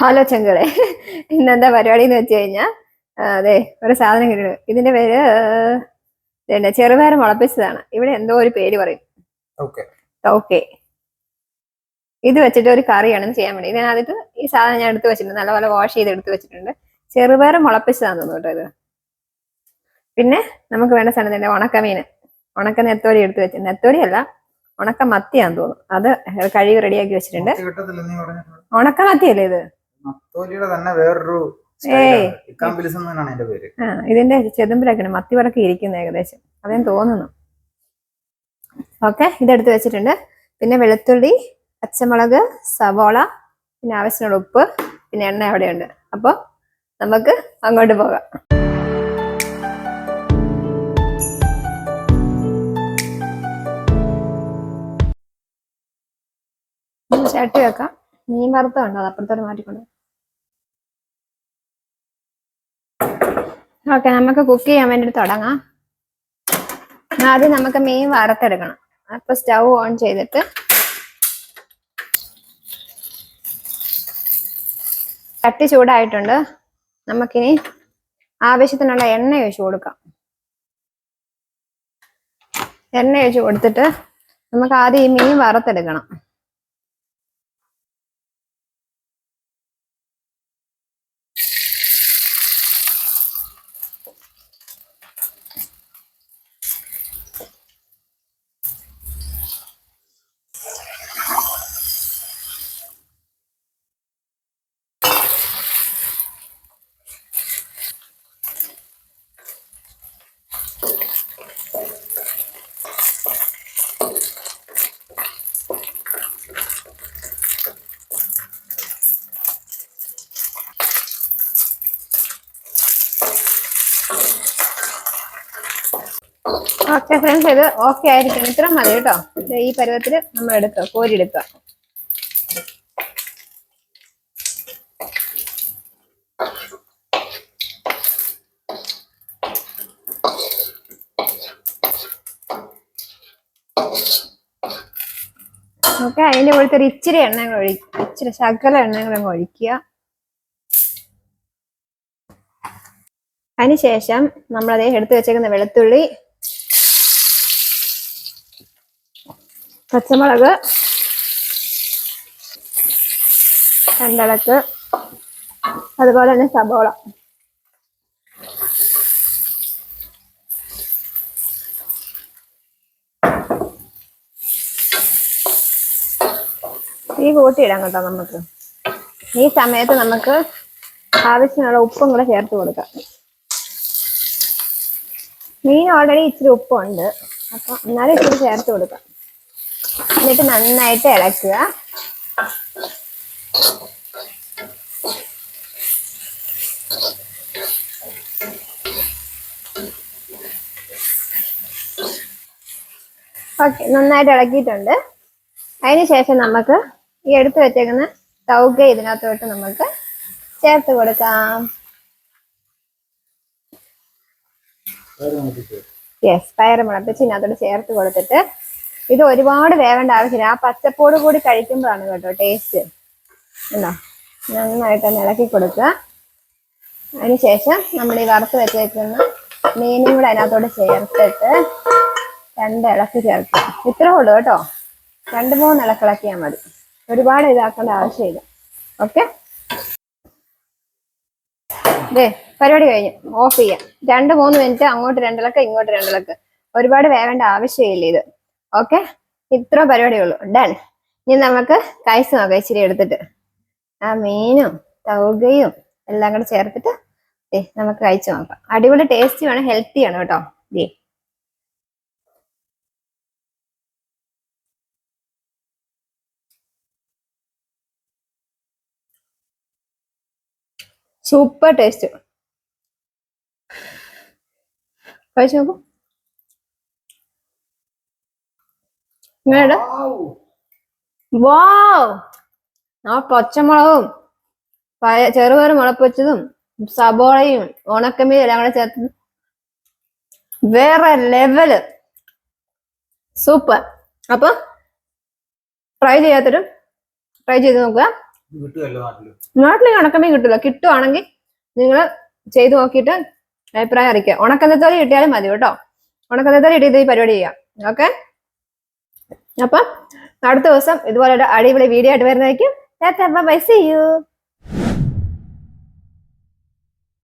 Hello ചെങ്കളെ. ഇന്നെന്താ പരിപാടി എന്ന് വെച്ച് കഴിഞ്ഞാൽ അതെ ഒരു സാധനം കിട്ടും ഇതിന്റെ പേര് പിന്നെ ചെറുപയർ മുളപ്പിച്ചതാണ്. ഇവിടെ എന്തോ ഒരു പേര് പറയും. ഓക്കെ. ഇത് വെച്ചിട്ട് ഒരു കറിയാണ് ചെയ്യാൻ വേണ്ടി. ഞാൻ ആദ്യത്തെ ഈ സാധനം ഞാൻ എടുത്ത് വെച്ചിട്ടുണ്ട്. നല്ലപോലെ വാഷ് ചെയ്ത് എടുത്ത് വെച്ചിട്ടുണ്ട്. ചെറുപയർ മുളപ്പിച്ചതാന്ന് തോന്നുന്നു ഇത്. പിന്നെ നമുക്ക് വേണ്ട സാധനം തന്നെ ഉണക്കമീൻ ഉണക്ക നെത്തോലി എടുത്ത് വെച്ച് നെത്തോലി അല്ല ഉണക്ക മത്തിയാന്ന് തോന്നുന്നു. അത് കഴുകി റെഡിയാക്കി വെച്ചിട്ടുണ്ട്. ഉണക്ക മത്തിയല്ലേ ഇത്? നത്തോലിയുടെ തന്നെ വേറൊരു എന്നാണ് എന്റെ പേര്. ഇതിന്റെ ചെതുമ്പിലൊക്കെയാണ് മത്തി ഇരിക്കുന്നത് ഏകദേശം. അതേം തോന്നുന്നു. ഓക്കെ ഇതെടുത്ത് വെച്ചിട്ടുണ്ട്. പിന്നെ വെളുത്തുള്ളി പച്ചമുളക് സവോള പിന്നെ ആവശ്യമുള്ള ഉപ്പ് പിന്നെ എണ്ണ അവിടെയുണ്ട്. അപ്പോൾ നമുക്ക് അങ്ങോട്ട് പോകാം. ചട്ടി വെക്കാം. മീൻ വറുത്തുണ്ടോ അത് അപ്പുറത്തോട്ട് മാറ്റിക്കൊണ്ട് ഓക്കെ നമുക്ക് കുക്ക് ചെയ്യാൻ വേണ്ടിട്ട് തുടങ്ങാം. ആദ്യം നമുക്ക് മീൻ വറുത്തെടുക്കണം. അപ്പൊ സ്റ്റൗ ഓൺ ചെയ്തിട്ട് ചട്ടി ചൂടായിട്ടുണ്ട്. നമുക്കിനി ആവശ്യത്തിനുള്ള എണ്ണ ഒഴിച്ചു കൊടുക്കാം. എണ്ണ ഒഴിച്ചു കൊടുത്തിട്ട് നമുക്ക് ആദ്യം ഈ മീൻ വറുത്തെടുക്കണം. ഓക്കെ ഫ്രണ്ട്സ് ഇത് ഓക്കെ ആയിരിക്കും ഇത്ര മതി കേട്ടോ. ഈ പരുവത്തിൽ നമ്മൾ എടുക്കുക കോരി എടുക്കുക. ഓക്കെ അതിന്റെ കൂടെ ഒരു ഇച്ചിരി എണ്ണ ഒഴിക്കുക. ഇച്ചിരി ശകല എണ്ണ ഒഴിക്കുക. അതിനുശേഷം നമ്മളതേ എടുത്തു വെച്ചേക്കുന്ന വെളുത്തുള്ളി പച്ചമുളക് രണ്ടിളക്ക് അതുപോലെ തന്നെ സബോള. ഈ കൂട്ടിയിടാം കേട്ടോ നമുക്ക്. ഈ സമയത്ത് നമുക്ക് ആവശ്യമുള്ള ഉപ്പും കൂടെ ചേർത്ത് കൊടുക്കാം. മീൻ ഓൾറെഡി ഇച്ചിരി ഉപ്പുണ്ട്. അപ്പൊ എന്നാലും ഇച്ചിരി ചേർത്ത് കൊടുക്കാം. എന്നിട്ട് നന്നായിട്ട് ഇളക്കുക. ഓക്കെ നന്നായിട്ട് ഇളക്കിയിട്ടുണ്ട്. അതിന് ശേഷം നമുക്ക് ഈ എടുത്തു വെച്ചേക്കുന്ന തൗക ഇതിനകത്തോട്ട് നമുക്ക് ചേർത്ത് കൊടുക്കാം. യെസ് പയർ മുളപ്പിച്ച് ഇതിനകത്തോട്ട് ചേർത്ത് കൊടുത്തിട്ട് ഇത് ഒരുപാട് വേവേണ്ട ആവശ്യമില്ല. ആ പച്ചപ്പോട് കൂടി കഴിക്കുമ്പോഴാണ് കേട്ടോ ടേസ്റ്റ് എന്താ നന്നായിട്ട് ഇളക്കി കൊടുക്കുക. അതിനുശേഷം നമ്മൾ ഈ വറുത്ത് വെച്ചേക്കുന്ന മീനും കൂടെ അതിനകത്തോട് ചേർത്തിട്ട് രണ്ട് ഇളക്ക് ചേർക്കുക. ഇത്രേ ഉള്ളൂ കേട്ടോ. രണ്ട് മൂന്ന് ഇളക്കിളക്കിയാൽ മതി. ഒരുപാട് ഇതാക്കേണ്ട ആവശ്യമില്ല. ഓക്കെ ദേ പരിപാടി കഴിഞ്ഞു. ഓഫ് ചെയ്യാം. രണ്ട് മൂന്ന് മിനിറ്റ് അങ്ങോട്ട് രണ്ടിളക്ക് ഇങ്ങോട്ട് രണ്ടിളക്ക് ഒരുപാട് വേവേണ്ട ആവശ്യമില്ല ഇത്. ഓക്കെ ഇത്ര പരിപാടിയുള്ളൂ. ഡൺ ഇനി നമുക്ക് കൈസ് നോക്കാം. ഇച്ചിരി എടുത്തിട്ട്. ആ മീനും തൗകയും എല്ലാം കൂടെ ചേർത്തിട്ട് നമുക്ക് കഴിച്ചു നോക്കാം. അടിപൊളി ടേസ്റ്റി ഹെൽത്തിയാണ് കേട്ടോ. ദേ. സൂപ്പർ ടേസ്റ്റ് കഴിച്ചു നോക്കൂ. ആ പച്ചമുളകും പയ ചെറുപയർ മുളപ്പൊച്ചതും സബോളയും ഉണക്കമീനും എല്ലാം കൂടെ ചേർത്ത് വേറെ ലെവൽ സൂപ്പർ അപ്പൊ ട്രൈ ചെയ്യാത്തൊരു ട്രൈ ചെയ്ത് നോക്കുക. നാട്ടിലേക്ക് ഉണക്കമീൻ കിട്ടില്ല കിട്ടുവാണെങ്കിൽ നിങ്ങൾ ചെയ്ത് നോക്കിയിട്ട് അഭിപ്രായം അറിയിക്കുക. ഉണക്കന്നത്തോലി കിട്ടിയാലും മതി കേട്ടോ. ഉണക്കന്നത്തോലി കിട്ടിയത് ഈ പരിപാടി ചെയ്യാം. ഓക്കെ അപ്പം അടുത്ത ദിവസം ഇതുപോലെ അടിപൊളി വീഡിയോ ആയിട്ട് വരുന്നതായിരിക്കും. By C U